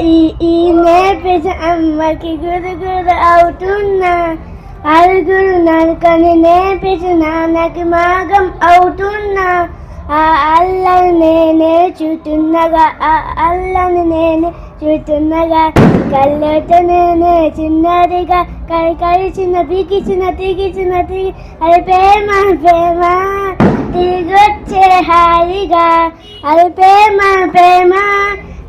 ఈ ఈ నేర్పించ అమ్మకి గురు గురు అవుతున్నా. అరుగురు నరకని నేర్పించి నాన్నకి మాగం అవుతున్నా. ఆ అల్లని నేనే చూస్తున్నగా ఆ అల్లని నేనే చూస్తున్నగా కళ్ళతో నేనే చిన్నదిగా కై కై చిన్న తిగి చిన్న అది ప్రేమ ప్రేమ. తిరిగొచ్చే హాయిగా అది ప్రేమ ప్రేమ.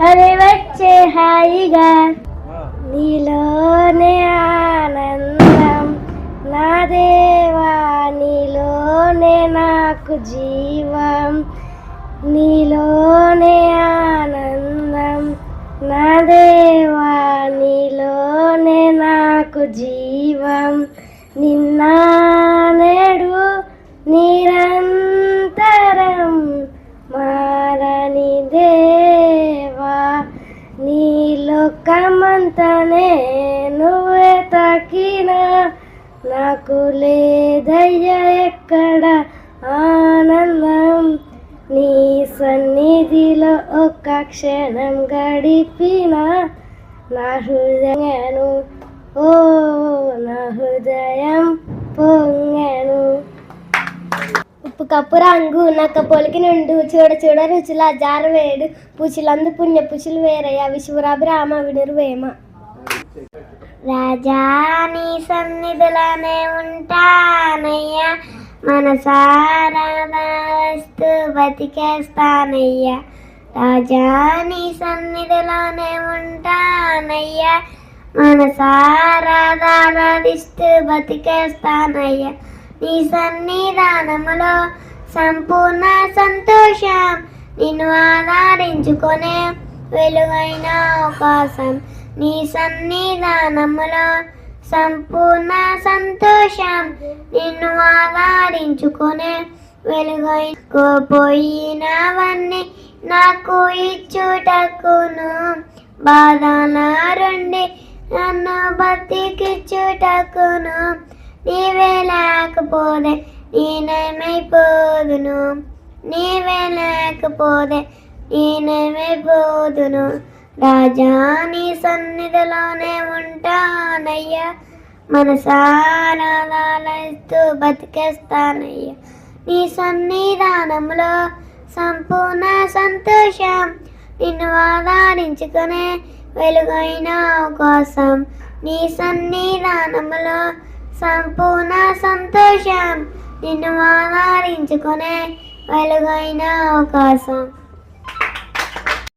అది వచ్చే హాయిగా నీలోనే ఆనందం. నా దేవా నీలోనే నాకు జీవం. నీలోనే ఆనందం. నా దేవా నీలోనే నాకు జీవం. నిన్న నేడు నిరంతరం నీ లోకమంతనే నువ్వే తాకినా నాకు లేదయ్యా ఎక్కడ ఆనందం. నీ సన్నిధిలో ఒక్క క్షణం గడిపిన నా హృదయను ఓ నా హృదయం. కప్పు రంగు నక్క పొలికి నుండు చూడ చూడ రుచుల జారవేడు వేడు పుణ్య పుచులు వేరయ్య విశ్వరాభిరామ వినురువేమ రాజాని సన్నిధిలోనే ఉంటానయ్యా మనసారాస్తూ బతికేస్తానయ్యా. రాజాని సన్నిధిలోనే ఉంటానయ్యా మనసారాధిస్తూ బతికేస్తానయ్యా. నీ సన్నిధానములో సంపూర్ణ సంతోషం. నిన్ను ఆధారించుకునే వెలుగైన అవకాశం. నీ సన్నిధానములో సంపూర్ణ సంతోషం. నిన్ను ఆధారించుకునే వెలుగై పోయినవన్నీ నాకు ఇచ్చుటకును. బాధ నారుండి నన్ను బతికిచ్చుటకును. నీవే లేకపోతే నేనేమైపోదును? నీవే లేకపోతే నేనేమైపోదును? రాజా నీ సన్నిధిలోనే ఉంటానయ్యా. మనసారాలస్తూ బతికేస్తానయ్యా. నీ సన్నిధానంలో సంపూర్ణ సంతోషం. నిన్ను ఆధారించుకునే వెలుగైన అవకాశం. నీ సన్నిధానములో సంపూర్ణ సంతోషం. నిన్ను ఆధారించుకునే వెలుగైన అవకాశం.